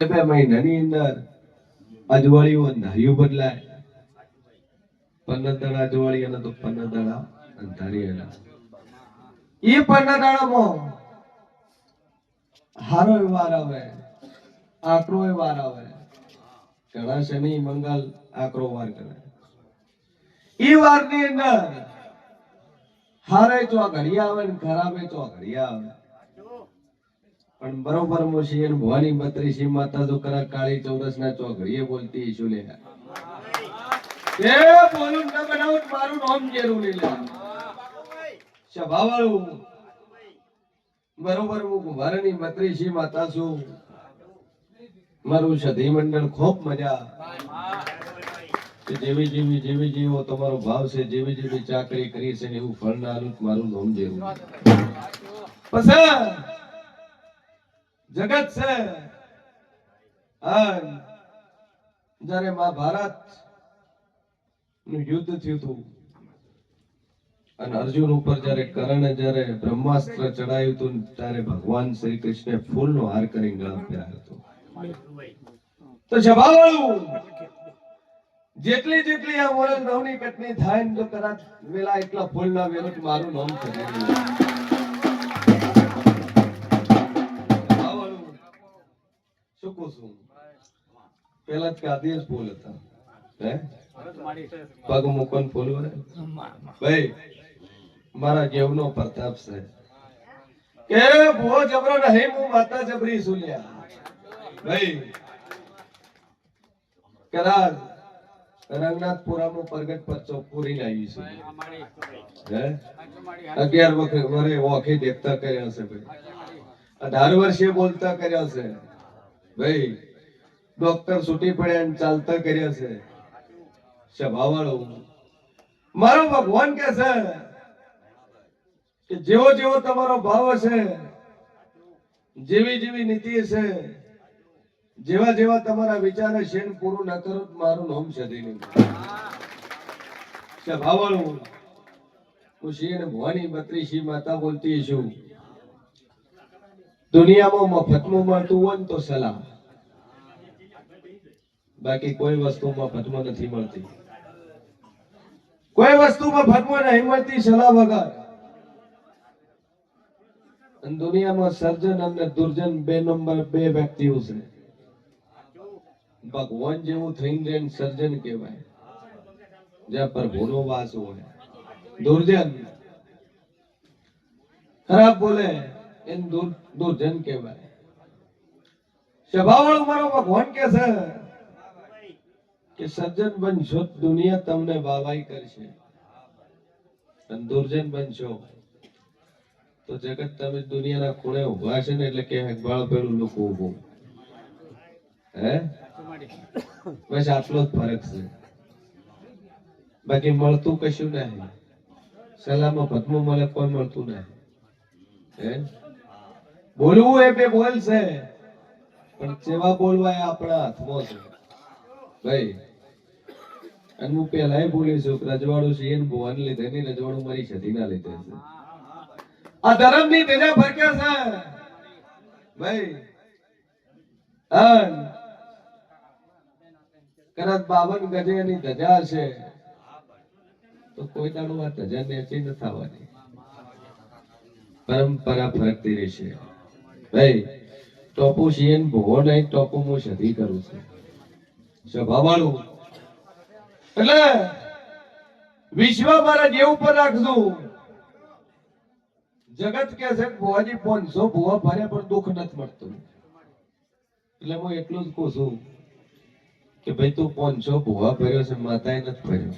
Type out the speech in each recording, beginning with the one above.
બે મહિનાની અંદર અજવાળીઓ નાહ્યું બદલાય પંદર અજવાળી અને તો પંદર દાડા એ પંદર હારો વાર આવે આકરો વાર આવે ઘણા શનિ મંગલ આકરો વાર કરે એ વારની અંદર હારે ચો ઘડી આવે ને ખરાબે ચો ઘડી આવે પણ બરોબર મોશી અને ભવાની બત્રીસી માતા તો કરા કાળી ચોરસ ના ચોઘડીએ બોલતી ઈશુ લે એ બોલું ન બનાવું, મારું નામ જેરું લે સભાવાળું. બરોબર હું કુંભારની બત્રીસી માતા છું. મારું સધી મંડળ ખૂબ મજા. જેવી જેવી જેવી જેવો તમારો ભાવ છે, જેવી જેવી ચાકરી કરી છે એવું ફળ ના મારું નામ જેવું પછી જગત છે. જયારે મહાભારતનું યુદ્ધ થયું હતું, અને અર્જુન ઉપર જયારે કર્ણે જયારે બ્રહ્માસ્ત્ર ચડાયું હતું, ત્યારે ભગવાન શ્રી કૃષ્ણે ફૂલનો હાર કરી ગળા પહેરાયો તો જભાવાળું જેટલી જેટલી આ મોરલ નવની કટની થાય ને તો કદાચ વેલા એટલા ફૂલના વેલો મારું નામ છે કહું છું પેલા કાદી ફૂલ હતા હે પગ મુકન વળે ભાઈ મારા જેવનો પ્રતાપ છે કે ભૂવો જબરો નહીં હું માતા જબરી સુલ્યા ભાઈ કદાચ રંગનાથપુરામાં પ્રગટ પરચો પૂરી લાવી છે હે અગિયાર વખત વરે ઓખી દેખતા કર્યા છે ભાઈ અઢાર વર્ષે બોલતા કર્યા છે ભાઈ ડોક્ટર છૂટી પડ્યા ને ચાલતા કર્યા છે. સભાવાળો મારો ભગવાન કે છે કે જેવો જેવો તમારો ભાવ હશે, જેવી જેવી નીતિ હશે, જેવા જેવા તમારા વિચાર હશે પૂરું ન કરો મારું નામ સધી નહીં સભાવાળો હું. અને ભવાની બત્રીસી માતા બોલતી છું દુનિયામાં મફતમાં મળતું હોય ને તો સલામ. બાકી કોઈ વસ્તુ મફતમાં નથી મળતી. કોઈ વસ્તુ મફતમાં નહીં મળતી સલાહ વગર. દુનિયામાં સર્જન અને દુર્જન બે નંબર બે વ્યક્તિઓ છે. ભગવાન જેવું થઈને રહે સર્જન કહેવાય. જ્યાં પ્રભુનો વાસ હોય. દુર્જન. ખરાબ બોલે. એને દુર- દુર્જન કહેવાય. સ્વભાવવાળો મારો ભગવાન કે છે કે સજ્જન બનશો દુનિયા તમને વાવાઈ કરશે. અને દુર્જન બનશો. તો જગત તમે દુનિયાના ખૂણે ઊભા છે ને એટલે કે બાળ પેલું લોકો ઉભું હે? બસ આટલો જ ફરક છે. બાકી મળતું કશું નહીં. સલામમાં ભદ્મો મળે કોઈ મળતું નહીં. હે? બોલવું એ બે બોલ છે. પણ જેવા બોલવા એ આપણા હાથમાં છે. ભાઈ, અને હું પહેલા બોલી છું રજવાડું છે એને ભુવાને લીધે નહીં, રજવાડું મારી સતીના લીધે છે. આ ધર્મની ધજા ફરકે છે. ભાઈ કદાચ બાવન ગજેની ધજા છે તો કોઈ દાડો આ ધજા નેચી ન થવાની. પરંપરા ફરકતી રહેશે. ભાઈ ટોપુ શિયન ભોગો નહીં, ટોપુ હું સધી કરું છું. સ્વભાવવાળું એટલે વિશ્વ મારા જેવ પર રાખશું. જગત કે છે ભુવાજી, પાંચસો ભુવા ભરે પણ દુઃખ નથી મળતું. એટલે હું એટલું જ કહું છું કે ભાઈ, તું પાંચસો ભુવા ભર્યો છે, માતાએ નથી ભર્યો.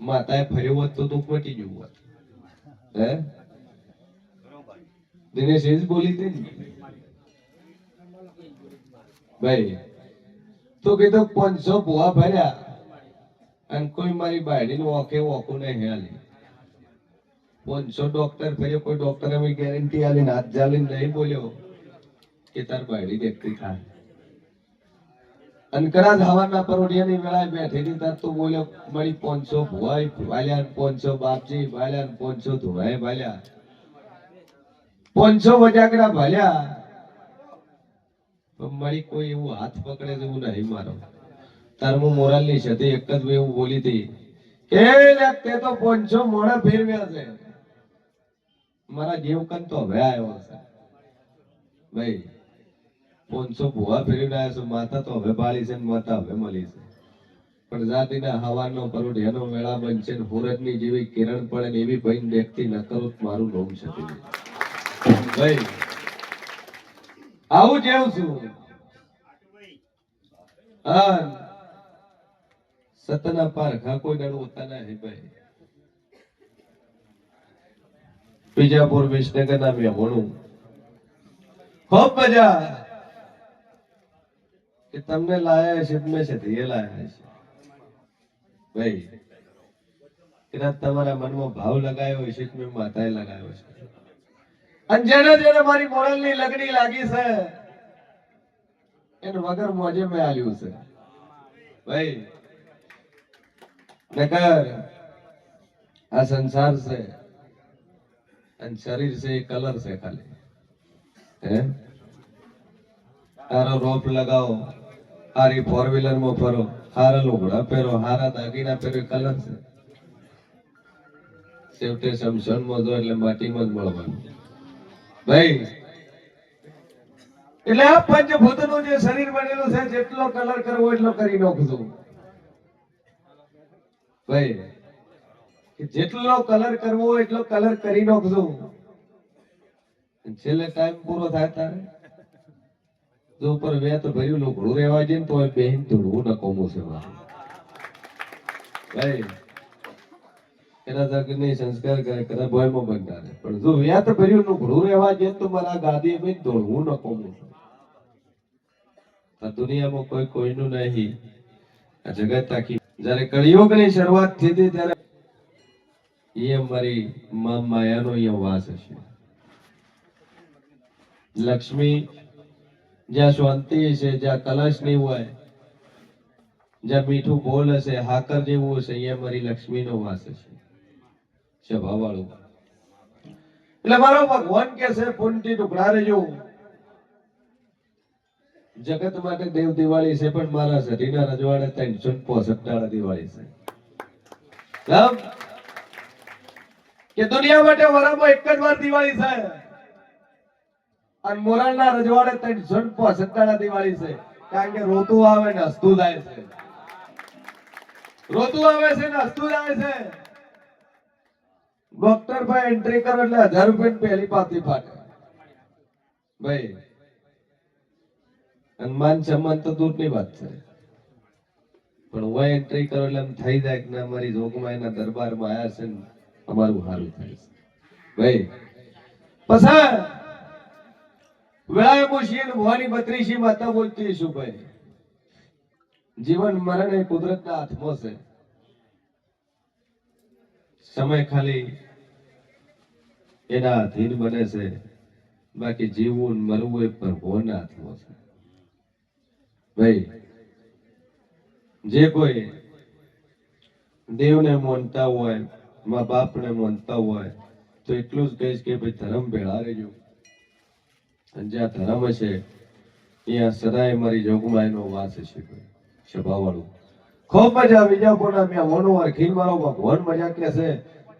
માતાએ ફર્યો હોત તો દુઃખ મટી જવું હોત. હે? દિનેશ એ જ બોલી ને? ભાઈ, તો કીધું પાંચસો પોવા ભર્યા અને કોઈ મારી બાયડીનું ઓકે ઓકું નહીં હાલી. પાંચસો ડોક્ટર ફર્યો કોઈ ડોક્ટર અમે ગેરંટી આલીને હાથ જાલીને નહીં બોલ્યો કે તાર બાયડી દેખતી થાય. અને કદાચ હવાના પરોઢિયાની વેળાએ બેઠેલી તાર તું બોલ્યો, મારી પાંચસો ભુવાઈ વાલ્યા પાંચસો બાપજી ભાલ્યા પાંચસો ધોવાય વાલ્યા. પાંચસો વજાગરા ભાલ્યા. મારી કોઈ એવું હાથ પકડે જેવું નહીં મારો. તાર હું મોરાલની છતી એક જ એવું બોલી હતી. કે તે તો પાંચસો મોડા ફેરવ્યા છે. મારા જીવકન તો હવે આવ્યો છે. ભાઈ, પાંચસો ભૂવા ફેરવીને આવ્યા છે, માતા તો હવે પાળી છે ને માતા હવે મળી છે. પણ જાતિના હવાનો પરોઢ એનો મેળા બનશે ને ની જેવી કિરણ પડે ને એવી ભય દેખતી ન કરું મારું નોમ છે ભાઈ. આવું જેવું છું. હા. સતના પાર ખા કોઈ દાડો ઉતાના હે ભાઈ. બીજાપુર વિસનગર ના મેં ભણું ખૂબ મજા. કે તમને લાયા છે મેં છે એ લાયા છે ભાઈ એના તમારા મનમાં ભાવ લગાવ્યો છે મેં માતાએ લગાવ્યો છે અને જેને જેને મારી મોરલની લગડી લાગી છે, એને વગર મોજે મેં આલ્યું છે. ભાઈ, નકર આ સંસાર છે અને શરીર છે એ કલર છે ખાલી. હે? તારો રોપ લગાવો, હારી ફોર વ્હીલરમાં ફરો હારા લુગડા પહેરો, હારા દાગીના પહેરો કલર છે. છેવટે સમસણમાં જો એટલે માટીમાં જ મળવાનું. એટલે આ પંચભૂતનું જે શરીર બનેલું છે, જેટલો કલર કરવો એટલો કરી નાખજો. જેટલો કલર કરવો એટલો કલર કરી નાખજો. છેલ્લે ટાઈમ પૂરો થાય તારે જો ઉપર વેત ભર્યું, લુગડું રહેવા જાય તો બેહીન ધૂળવું નકોમું છે ભાઈ એના માયાનો અહીંયા વાસ હશે. લક્ષ્મી, જ્યાં શાંતિ છે, જ્યાં કલશ નહીં હોય, જ્યાં મીઠું બોલ હશે, હાકર જેવું હશે અહીંયા મારી લક્ષ્મીનો વાસ હશે. સ્વભાવવાળું એટલે મારો ભગવાન કે છે પુનતી ટુકડા રેજો જગત માટે દેવ દિવાળી છે, પણ મારા શરીરના રજવાડે ત્રણસો પોસઠ દિવાળી છે? કે દુનિયા માટે વરામાં એક જ વાર દિવાળી છે. અને મોરાલના રજવાડે ત્રણસો પોસઠ દાડા દિવાળી છે. કારણ કે રોતું આવે ને હસતું જાય છે. રોતું આવે છે ને હસતું જાય છે. ડોક્ટર ભાઈ એન્ટ્રી કરો એટલે હજાર રૂપિયા પહેલી પાતી ફાટે. ભાઈ, હનુમાન માન સન્માન તો દૂરની વાત છે. પણ હું એન્ટ્રી કરો એટલે એમ થઈ જાય કે ના, મારી જોગમાં એના દરબારમાં આવ્યા છે અમારું સારું થાય છે. ભાઈ, પસાર! વેળાએ મૂછીએ ને ભવાની બત્રીસી માતા બોલતી છું ભાઈ. જીવન મરણ એ કુદરતના હાથમાં છે. સમય ખાલી એના અધીન બને છે. બાકી જીવવું મરવું એ પ્રભુના હાથમાં છે. ભાઈ, જે કોઈ દેવને માનતા હોય, મા બાપને માનતા હોય, તો એટલું જ કહીશ કે ભાઈ ધર્મ ભેળા રહેજો જ્યાં ધર્મ હશે ત્યાં સદાય મારી જોગમાં એનો વાસ છે ભાઈ સ્વભાવવાળું ખૂબ મજા વિજાપુરના મેં હોનું ખીલવાળો ભગવાન મજા કે છે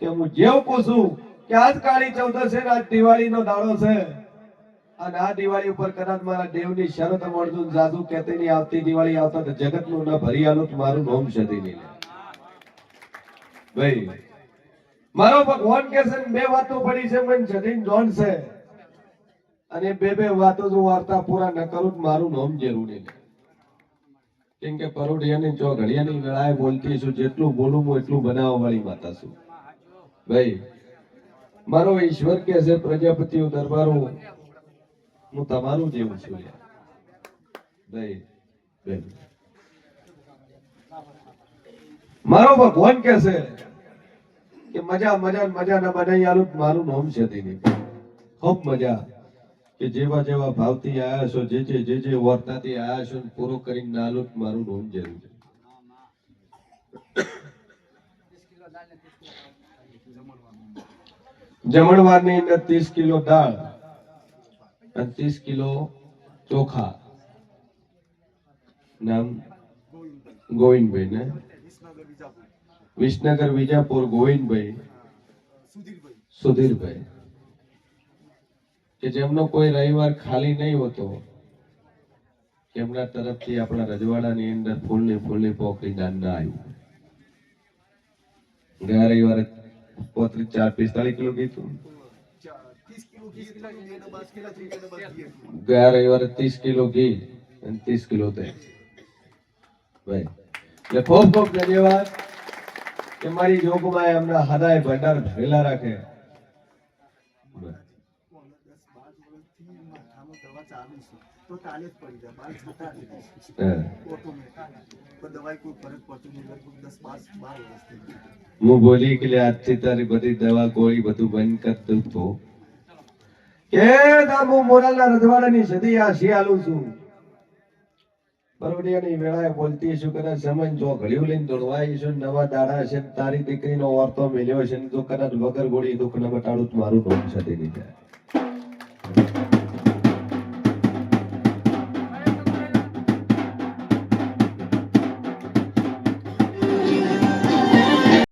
કે હું જેવ પૂછું કે આજ કાળી ચૌદશ આજ દિવાળીનો દાડો છે? અને આ દિવાળી ઉપર કદાચ મારા દેવની શરત મળતું જાદુ કહેતી નહીં, આવતી દિવાળી આવતા તો જગતનું ન ભરી આલું મારું નોમ શતી નહીં. ભાઈ, મારો ભગવાન કે છે બે વાતો પડી છે, મને જતીન જોન છે. અને બે બે વાતો જો વાર્તા પૂરા ન કરું મારું નોમ જરૂરી નહીં. કેમ કે પરોઢિયાની જો ઘડિયાની વેળાએ બોલતી છું, જેટલું બોલું હું એટલું બનાવો વાળી માતા છું. ભાઈ, મારો ઈશ્વર કે છે, પ્રજાપતિઓ દરબારો, હું તમારું જેવું છું ભાઈ મારો ભગવાન કે છે કે મજા મજા મજા, ના બનાવી આલું મારું નામ છે તેની. ખૂબ મજા. કે જેવા જેવા ભાવથી આવ્યા છો, જે જે જે જે વાર્તાથી આવ્યા છો પૂરો કરીને ના મારું નોમ જરૂર છે. જમણવારની અંદર ત્રીસ કિલો દાળ અને ત્રીસ કિલો ચોખા. નામ ગોવિંદભાઈ ને? વિસનગર વિજાપુર ગોવિંદભાઈ. સુધીરભાઈ. કે જેમનો કોઈ રવિવાર ખાલી નહીં હોતો, એમના તરફથી આપણા રજવાડાની અંદર ફૂલની ફૂલની પોકરી દાન ના આવ્યું. ગયા રવિવારે પોત્રીસ ચાર પિસ્તાળીસ કિલો કીધું ગયા રવિવારે ત્રીસ કિલો ઘી અને ત્રીસ કિલો તેલ ભાઈ, એટલે ખૂબ ખૂબ ધન્યવાદ કે મારી જોગમાં એમના હૃદય ભંડાર ભરેલા રાખે. તો કાલે જ પડી જાય. બાર છતાં જ નહીં. હા. દવાઈ કોઈ ફરક પડતો નહીં. લગભગ દસ બાર બાર વર્ષ હું બોલી કે આજથી તારી બધી દવા ગોળી બધું બંધ કરી દઉં તો. કે તા હું મોરાલના રજવાડાની સદી આ શિયાલું છું? બરોડિયાની વેળાએ બોલતી શું કરે સમય જો ઘડિયું લઈને દોડવાય છે નવા દાડા છે તારી તારી દીકરીનો ઓરતો મેલ્યો છે ને તો કદાચ વગર ગોળી દુઃખ ન મટાડું મારું નોમ છે જાય